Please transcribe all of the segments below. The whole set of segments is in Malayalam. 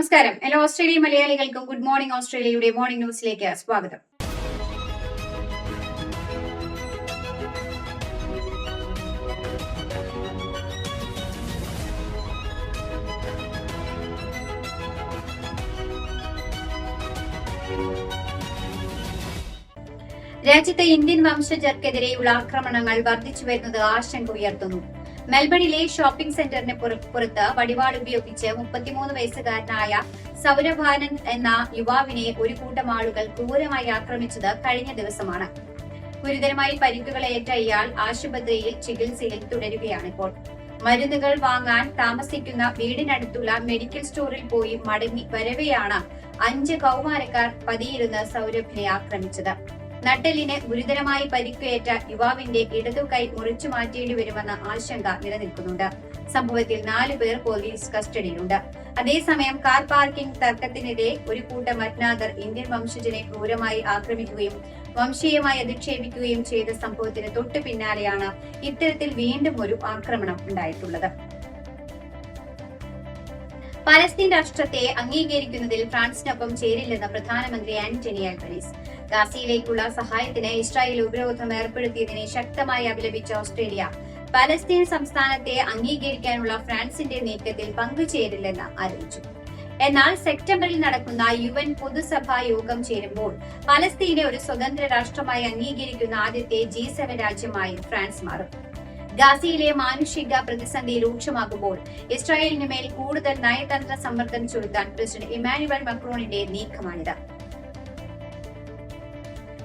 നമസ്കാരം. എല്ലാ ഓസ്ട്രേലിയ മലയാളികൾക്കും ഗുഡ് മോർണിംഗ് ഓസ്ട്രേലിയയുടെ മോർണിംഗ് ന്യൂസിലേക്ക് സ്വാഗതം. രാജ്യത്തെ ഇന്ത്യൻ വംശജർക്കെതിരെയുള്ള ആക്രമണങ്ങൾ വർദ്ധിച്ചു വരുന്നത് ആശങ്ക ഉയർത്തുന്നു. മെൽബണിലെ ഷോപ്പിംഗ് സെന്ററിന് പുറ- പുറത്ത് വടിവാൾ ഉപയോഗിച്ച് മുപ്പത്തിമൂന്ന് വയസ്സുകാരനായ സൗരഭാനൻ എന്ന യുവാവിനെ ഒരു കൂട്ടം ആളുകൾ ക്രൂരമായി ആക്രമിച്ചത് കഴിഞ്ഞ ദിവസമാണ്. ഗുരുതരമായി പരിക്കുകളേറ്റ ഇയാൾ ആശുപത്രിയിൽ ചികിത്സയിൽ തുടരുകയാണിപ്പോൾ. മരുന്നുകൾ വാങ്ങാൻ താമസിക്കുന്ന വീടിനടുത്തുള്ള മെഡിക്കൽ സ്റ്റോറിൽ പോയി മടങ്ങി വരവെയാണ് അഞ്ച് കൗമാരക്കാർ പതിയിരുന്ന് സൗരഭിനെ ആക്രമിച്ചത്. നട്ടെല്ലിന് ഗുരുതരമായി പരിക്കേറ്റ യുവാവിന്റെ ഇടതു കൈ മുറിച്ചു മാറ്റേണ്ടി വരുമെന്ന ആശങ്ക നിലനിൽക്കുന്നുണ്ട്. സംഭവത്തിൽ നാലു പേർ പോലീസ് കസ്റ്റഡിയിലുണ്ട്. അതേസമയം കാർ പാർക്കിംഗ് തർക്കത്തിനിടെ ഒരു കൂട്ടം അജ്ഞാതർ ഇന്ത്യൻ വംശജനെ ക്രൂരമായി ആക്രമിക്കുകയും വംശീയമായി അധിക്ഷേപിക്കുകയും ചെയ്ത സംഭവത്തിന് തൊട്ടു പിന്നാലെയാണ് ഇത്തരത്തിൽ വീണ്ടും ഒരു ആക്രമണം ഉണ്ടായിട്ടുള്ളത്. പലസ്തീൻ രാഷ്ട്രത്തെ അംഗീകരിക്കുന്നതിൽ ഫ്രാൻസിനൊപ്പം ചേരില്ലെന്ന് പ്രധാനമന്ത്രി ആന്റണി ആൽബനീസ്. ഗാസയിലേക്കുള്ള സഹായത്തിന് ഇസ്രായേൽ ഉപരോധം ഏർപ്പെടുത്തിയതിനെ ശക്തമായി അപലപിച്ച ഓസ്ട്രേലിയ പലസ്തീൻ സംസ്ഥാനത്തെ അംഗീകരിക്കാനുള്ള ഫ്രാൻസിന്റെ നീക്കത്തിൽ പങ്കുചേരില്ലെന്ന് അറിയിച്ചു എന്നാൽ സെപ്റ്റംബറിൽ നടക്കുന്ന യു എൻ പൊതുസഭാ യോഗം ചേരുമ്പോൾ പലസ്തീനെ ഒരു സ്വതന്ത്ര രാഷ്ട്രമായി അംഗീകരിക്കുന്ന ആദ്യത്തെ ജി സെവൻ രാജ്യമായി ഫ്രാൻസ് മാറും. ഗാസയിലെ മാനുഷിക പ്രതിസന്ധി രൂക്ഷമാകുമ്പോൾ ഇസ്രായേലിന് മേൽ കൂടുതൽ നയതന്ത്ര സമ്മർദ്ദം ചെലുത്താൻ പ്രസിഡന്റ് ഇമാനുവൽ മക്രോണിന്റെ നീക്കമാണിത്.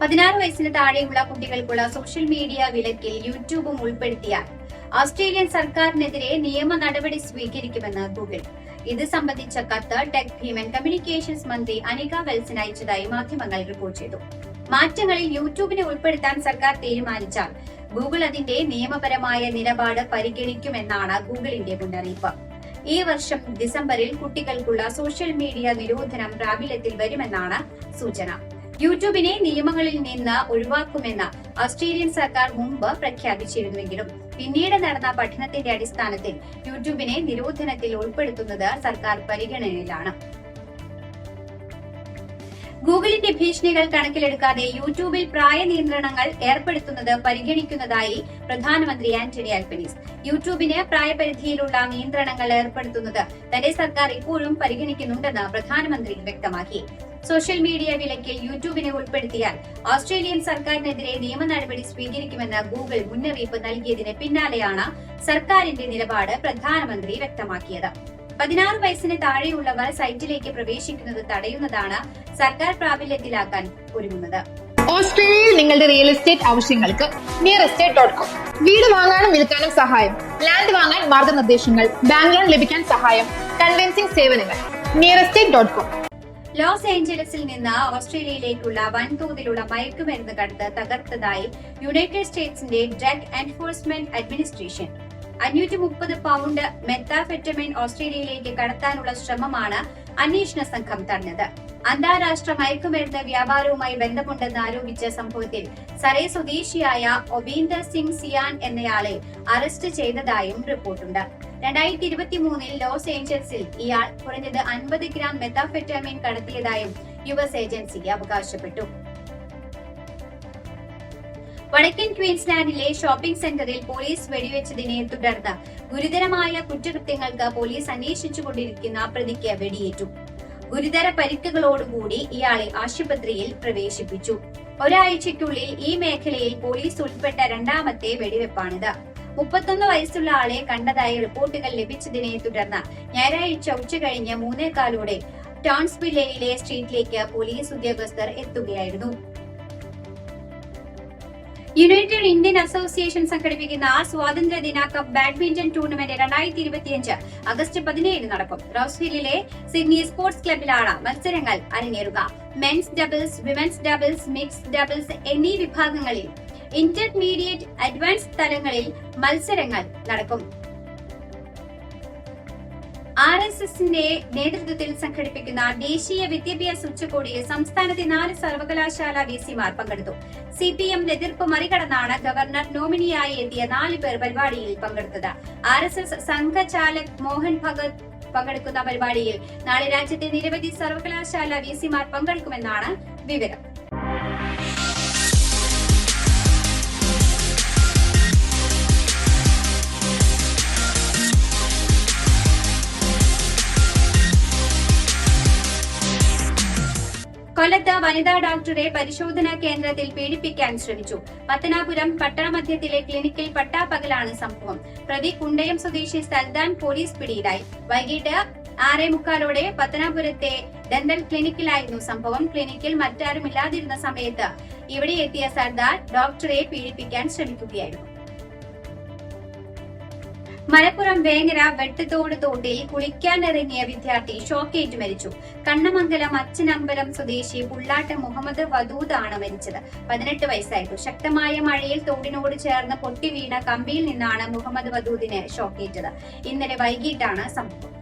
പതിനാറ് വയസ്സിന് താഴെയുള്ള കുട്ടികൾക്കുള്ള സോഷ്യൽ മീഡിയ വിലക്കിൽ യൂട്യൂബും ഉൾപ്പെടുത്തിയാൽ ഓസ്ട്രേലിയൻ സർക്കാരിനെതിരെ നിയമ നടപടി സ്വീകരിക്കുമെന്ന് ഗൂഗിൾ. ഇത് സംബന്ധിച്ച കത്ത് ടെക് ഹ്യൂമൻ കമ്മ്യൂണിക്കേഷൻസ് മന്ത്രി അനിക വെൽസൻ അയച്ചതായി മാധ്യമങ്ങൾ റിപ്പോർട്ട് ചെയ്തു. മാറ്റങ്ങളിൽ യൂട്യൂബിനെ ഉൾപ്പെടുത്താൻ സർക്കാർ തീരുമാനിച്ചാൽ ഗൂഗിൾ അതിന്റെ നിയമപരമായ നിലപാട് പരിഗണിക്കുമെന്നാണ് ഗൂഗിളിന്റെ മുന്നറിയിപ്പ്. ഈ വർഷം ഡിസംബറിൽ കുട്ടികൾക്കുള്ള സോഷ്യൽ മീഡിയ നിരോധനം പ്രാബല്യത്തിൽ വരുമെന്നാണ് സൂചന. യൂട്യൂബിനെ നിയമങ്ങളിൽ നിന്ന് ഒഴിവാക്കുമെന്ന് ഓസ്ട്രേലിയൻ സർക്കാർ മുമ്പ് പ്രഖ്യാപിച്ചിരുന്നുവെങ്കിലും പിന്നീട് നടന്ന പഠനത്തിന്റെ അടിസ്ഥാനത്തിൽ യൂട്യൂബിനെ നിരോധനത്തിൽ ഉൾപ്പെടുത്തുന്നത് സർക്കാർ പരിഗണനയിലാണ്. ഗൂഗിളിന്റെ ഭീഷണികൾ കണക്കിലെടുക്കാതെ യൂട്യൂബിൽ പ്രായ നിയന്ത്രണങ്ങൾ ഏർപ്പെടുത്തുന്നത് പരിഗണിക്കുന്നതായി പ്രധാനമന്ത്രി ആന്റണി അൽബനീസ് യൂട്യൂബിന് പ്രായപരിധിയിലുള്ള നിയന്ത്രണങ്ങൾ ഏർപ്പെടുത്തുന്നത് തന്റെ സർക്കാർ ഇപ്പോഴും പരിഗണിക്കുന്നുണ്ടെന്ന് പ്രധാനമന്ത്രി വ്യക്തമാക്കി. സോഷ്യൽ മീഡിയ വിലക്കിൽ യൂട്യൂബിനെ ഉൾപ്പെടുത്തിയാൽ ഓസ്ട്രേലിയൻ സർക്കാരിനെതിരെ നിയമ നടപടി സ്വീകരിക്കുമെന്ന് ഗൂഗിൾ മുന്നറിയിപ്പ് നൽകിയതിന് പിന്നാലെയാണ് സർക്കാരിന്റെ നിലപാട് പ്രധാനമന്ത്രി വ്യക്തമാക്കിയത്. പതിനാറ് വയസ്സിന് താഴെയുള്ളവർ സൈറ്റിലേക്ക് പ്രവേശിക്കുന്നത് തടയുന്നതാണ് സർക്കാർ പ്രാബല്യത്തിലാക്കാൻ ഒരുങ്ങുന്നത്. ഓസ്ട്രേലിയയിൽ നിങ്ങളുടെ റിയൽ എസ്റ്റേറ്റ് ആവശ്യങ്ങൾക്ക് നിയർ എസ്റ്റേറ്റ് ഡോട്ട് കോം വീട് വാങ്ങാനും വിൽക്കാനും സഹായം. ലാൻഡ് വാങ്ങാൻ മാർഗനിർദ്ദേശങ്ങൾ. ബാങ്ക് ലോൺ ലഭിക്കാൻ സഹായം. കൺവെൻസിംഗ് സേവനങ്ങൾ. Near estate dot com Los ഏഞ്ചലസിൽ നിന്ന് ഓസ്ട്രേലിയയിലേക്കുള്ള വൻതോതിലുള്ള മയക്കുമരുന്ന് കടത്ത് തകർത്തതായി യുണൈറ്റഡ് സ്റ്റേറ്റ്സിന്റെ ഡ്രഗ് എൻഫോഴ്സ്മെന്റ് അഡ്മിനിസ്ട്രേഷൻ. അഞ്ഞൂറ്റി മുപ്പത് പൗണ്ട് മെത്താഫെറ്റമിൻ ഓസ്ട്രേലിയയിലേക്ക് കടത്താനുള്ള ശ്രമമാണ് അന്വേഷണ സംഘം തടഞ്ഞത് അന്താരാഷ്ട്ര മയക്കുമരുന്ന് വ്യാപാരവുമായി ബന്ധമുണ്ടെന്ന് ആരോപിച്ച സംഭവത്തിൽ സറേ സ്വദേശിയായ ഒബീന്ദർ സിംഗ് സിയാൻ എന്നയാളെ അറസ്റ്റ് ചെയ്തതായും റിപ്പോർട്ടുണ്ട്. രണ്ടായിരത്തി ഇരുപത്തി മൂന്നിൽ ലോസ് ഏഞ്ചൽസിൽ ഇയാൾ കുറഞ്ഞത് അൻപത് ഗ്രാം മെത്താഫെറ്റാമിൻ കടത്തിയതായും യു എസ് ഏജൻസി അവകാശപ്പെട്ടു. വടക്കൻ ക്വീൻസ്ലാൻഡിലെ ഷോപ്പിംഗ് സെന്ററിൽ പോലീസ് വെടിവെച്ചതിനെ തുടർന്ന് ഗുരുതരമായ കുറ്റകൃത്യങ്ങൾക്ക് പോലീസ് അന്വേഷിച്ചുകൊണ്ടിരിക്കുന്ന പ്രതിക്ക് വെടിയേറ്റു. ഗുരുതര പരിക്കുകളോടുകൂടി ഇയാളെ ആശുപത്രിയിൽ പ്രവേശിപ്പിച്ചു. ഒരാഴ്ചയ്ക്കുള്ളിൽ ഈ മേഖലയിൽ പോലീസ് ഉൾപ്പെട്ട രണ്ടാമത്തെ വെടിവെപ്പാണിത്. മുപ്പത്തൊന്ന് വയസ്സുള്ള ആളെ കണ്ടതായി റിപ്പോർട്ടുകൾ ലഭിച്ചതിനെ തുടർന്ന് ഞായറാഴ്ച ഉച്ചകഴിഞ്ഞ് മൂന്നേകാലോടെ ടോൺസ്പില്ലയിലെ സ്ട്രീറ്റിലേക്ക് പോലീസ് ഉദ്യോഗസ്ഥർ എത്തുകയായിരുന്നു. യുണൈറ്റഡ് ഇന്ത്യൻ അസോസിയേഷൻ സംഘടിപ്പിക്കുന്ന സ്വാതന്ത്ര്യ ദിന കപ്പ് ബാഡ്മിന്റൺ ടൂർണമെന്റ് രണ്ടായിരത്തി ഇരുപത്തിയഞ്ച് ആഗസ്റ്റ് പതിനേഴിന് നടക്കും. റോസ്ഹില്ലിലെ സിഡ്നി സ്പോർട്സ് ക്ലബിലാണ് മത്സരങ്ങൾ അരങ്ങേറുക. Men's doubles women's doubles mix doubles എന്നീ വിഭാഗങ്ങളിൽ ഇന്റർമീഡിയറ്റ് അഡ്വാൻസ് തലങ്ങളിൽ മത്സരങ്ങൾ നടക്കും. ആർ എസ് എസിന്റെ നേതൃത്വത്തിൽ സംഘടിപ്പിക്കുന്ന ദേശീയ വിദ്യാഭ്യാസ ഉച്ചകോടിയിൽ സംസ്ഥാനത്തെ നാല് സർവകലാശാല വി സിമാർ പങ്കെടുത്തു. സി പി എം എതിർപ്പ് മറികടന്നാണ് ഗവർണർ നോമിനിയായി എത്തിയ നാല് പേർ പരിപാടിയിൽ പങ്കെടുത്തത്. R S S Sanghchalak Mohan Bhagwat പങ്കെടുക്കുന്ന പരിപാടിയിൽ നാളെ രാജ്യത്തെ നിരവധി സർവകലാശാല വി സിമാർ പങ്കെടുക്കുമെന്നാണ് വിവരം. കൊല്ലത്ത് വനിതാ ഡോക്ടറെ പരിശോധനാ കേന്ദ്രത്തിൽ പീഡിപ്പിക്കാൻ ശ്രമിച്ചു. പത്തനാപുരം പട്ടണമധ്യത്തിലെ ക്ലിനിക്കിൽ പട്ടാപ്പകലാണ് സംഭവം. പ്രതി കുണ്ടയം സ്വദേശി സൽദാൻ പോലീസ് പിടിയിലായി. വൈകിട്ട് ആറേ മുക്കാലോടെ പത്തനാപുരത്തെ ഡെന്റൽ ക്ലിനിക്കിലായിരുന്നു സംഭവം. ക്ലിനിക്കിൽ മറ്റാരുമില്ലാതിരുന്ന സമയത്ത് ഇവിടെ എത്തിയ സർദാർ ഡോക്ടറെ പീഡിപ്പിക്കാൻ ശ്രമിക്കുകയായിരുന്നു. മലപ്പുറം വേങ്ങര വെട്ടത്തോട് തോട്ടിൽ കുളിക്കാനിറങ്ങിയ വിദ്യാർത്ഥി ഷോക്കേറ്റ് മരിച്ചു. കണ്ണമംഗലം അച്ഛനമ്പലം സ്വദേശി പുള്ളാട്ട് മുഹമ്മദ് വദൂദാണ് മരിച്ചത്. പതിനെട്ട് വയസ്സായിരുന്നു ശക്തമായ മഴയിൽ തോടിനോട് ചേർന്ന് പൊട്ടി വീണ കമ്പിയിൽ നിന്നാണ് മുഹമ്മദ് വദൂദിന് ഷോക്കേറ്റത്. ഇന്നലെ വൈകിട്ടാണ് സംഭവം.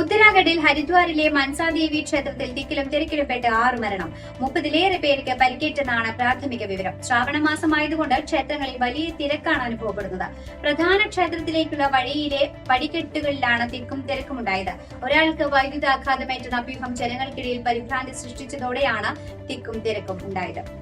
ഉത്തരാഖണ്ഡിൽ ഹരിദ്വാറിലെ മൻസാദേവി ക്ഷേത്രത്തിൽ തിക്കിലും തിരക്കിലും ആറ് മരണം. മുപ്പതിലേറെ പേർക്ക് പരിക്കേറ്റെന്നാണ് പ്രാഥമിക വിവരം. ശ്രാവണ മാസമായതുകൊണ്ട് ക്ഷേത്രങ്ങളിൽ വലിയ തിരക്കാണ് അനുഭവപ്പെടുന്നത്. പ്രധാന ക്ഷേത്രത്തിലേക്കുള്ള വഴിയിലെ പടിക്കെട്ടുകളിലാണ് തിക്കും തിരക്കും ഉണ്ടായത് ഒരാൾക്ക് വൈദ്യുതാഘാതമേറ്റെന്ന അഭ്യൂഹം ജനങ്ങൾക്കിടയിൽ പരിഭ്രാന്തി സൃഷ്ടിച്ചതോടെയാണ് തിക്കും തിരക്കും ഉണ്ടായത്.